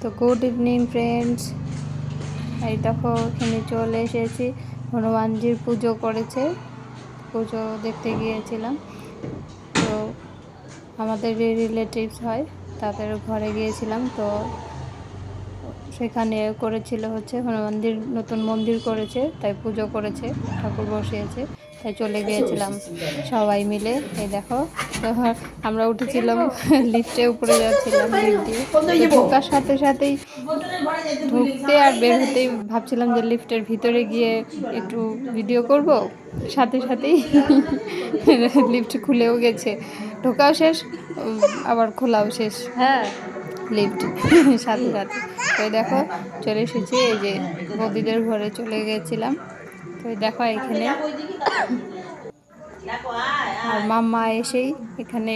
তো good evening friends. এই দেখো, এখানে চলে এসেছি। হনুমানজির পুজো করেছে, পুজো দেখতে গিয়েছিলাম। তো আমাদের যে রিলেটিভস হয় তাদের ঘরে গিয়েছিলাম। তো সেখানে করেছিল হচ্ছে, হনুমানজির নতুন মন্দির করেছে, তাই পুজো করেছে, ঠাকুর বসিয়েছে। তাই চলে গিয়েছিলাম সবাই মিলে। এই দেখো তো আমরা উঠেছিলাম লিফটে উপরে যাচ্ছিলাম লিফট ঢোকার সাথে সাথেই ঢুকতে আর বের হতেই ভাবছিলাম যে লিফটের ভিতরে গিয়ে একটু ভিডিও করব। সাথে সাথেই লিফট খুলেও গেছে। ঢোকাও শেষ আবার খোলাও শেষ। হ্যাঁ। লিফট সাথে সাথে। তো দেখো চলে এসেছি এই যে বৌদিদের ঘরে চলে গেছিলাম। তো দেখো এখানে। আর মাম্মা এসেই এখানে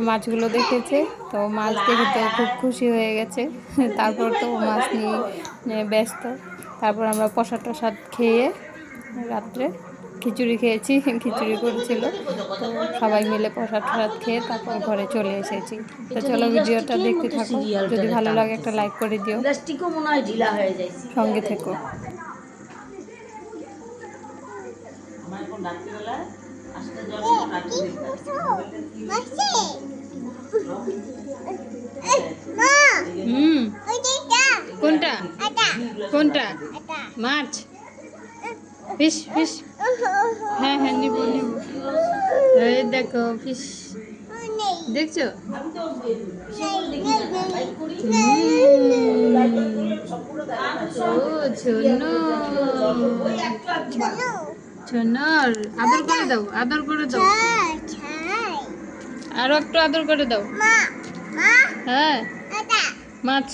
মাছগুলো দেখেছে। তো মাছ দেখে তো খুব খুশি হয়ে গেছে। তারপর তো মাছ নিয়ে ব্যস্ত। তারপর আমরা প্রসাদ টসাদ খেয়ে রাত্রে খিচুড়ি খেয়েছি, খিচুড়ি করেছিল। তো সবাই মিলে প্রসাদ টসাদ খেয়ে তারপর ঘরে চলে এসেছি। তো চলো ভিডিওটা দেখতে থাকো। যদি ভালো লাগে একটা লাইক করে দিও। সঙ্গে থেকো। এখন রাত্রিবেলা আসতে যাওয়ার সময় হুম। কোনটা? কোনটা? মাছ ফিশ ফিশ। হ্যাঁ হ্যাঁ নিব নিব। এই দেখো ফিশ। দেখছ? ও ছোনো ছোনর আদর করে দাও আদর করে দাও। আরও একটু আদর করে দাও। হ্যাঁ। মাছ।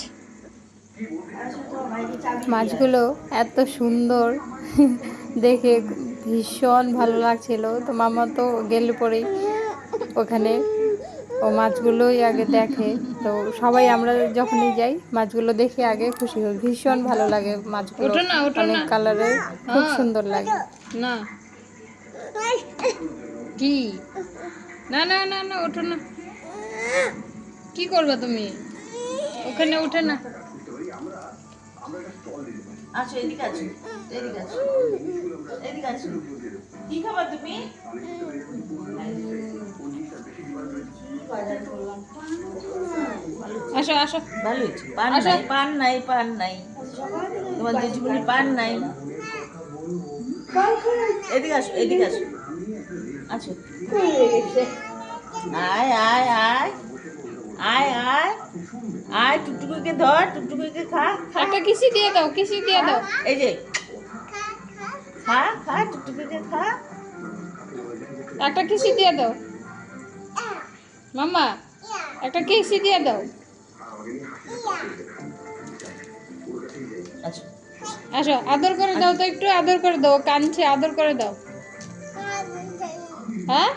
মাছগুলো এত সুন্দর। দেখে ভীষণ ভালো লাগছিল। তো মামা তো গেল পরেই ওখানে ও মাছগুলোই আগে দেখে। তো সবাই আমরা যখনই যাই মাছগুলো দেখে আগে খুশি হই। ভীষণ ভালো লাগে মাছগুলো। ওঠো না, ওঠো অনেক না। কালারের খুব হ্যাঁ। সুন্দর লাগে। না। কি? না না না না ওঠো না। কি করবে তুমি? ওখানে উঠে না। আসো এদিকে আসো এদিকে আসো এদিকে আসো কি খাবার তুমি? আসো আসো। ভালো পান। নাই পান নাই পান নাই। তোমার জেঠিমণি পান নাই। এদিকে আসো এদিকে আসো। আসো। আয় আয় আয়। আয় আয়। আয় টুকটুকুকে ধর টুকটুকুকে খা খা। একটা কিসি দিয়ে দাও কিসি দিয়ে দাও। এই যে। খা খা টুকটুকুকে খা। একটা কিসি দিয়ে দাও। মাম্মা একটা কেসি দিয়ে দাও। আচ্ছা আসো আদর করে দাও তো একটু আদর করে দাও কানছে আদর করে দাও। হ্যাঁ?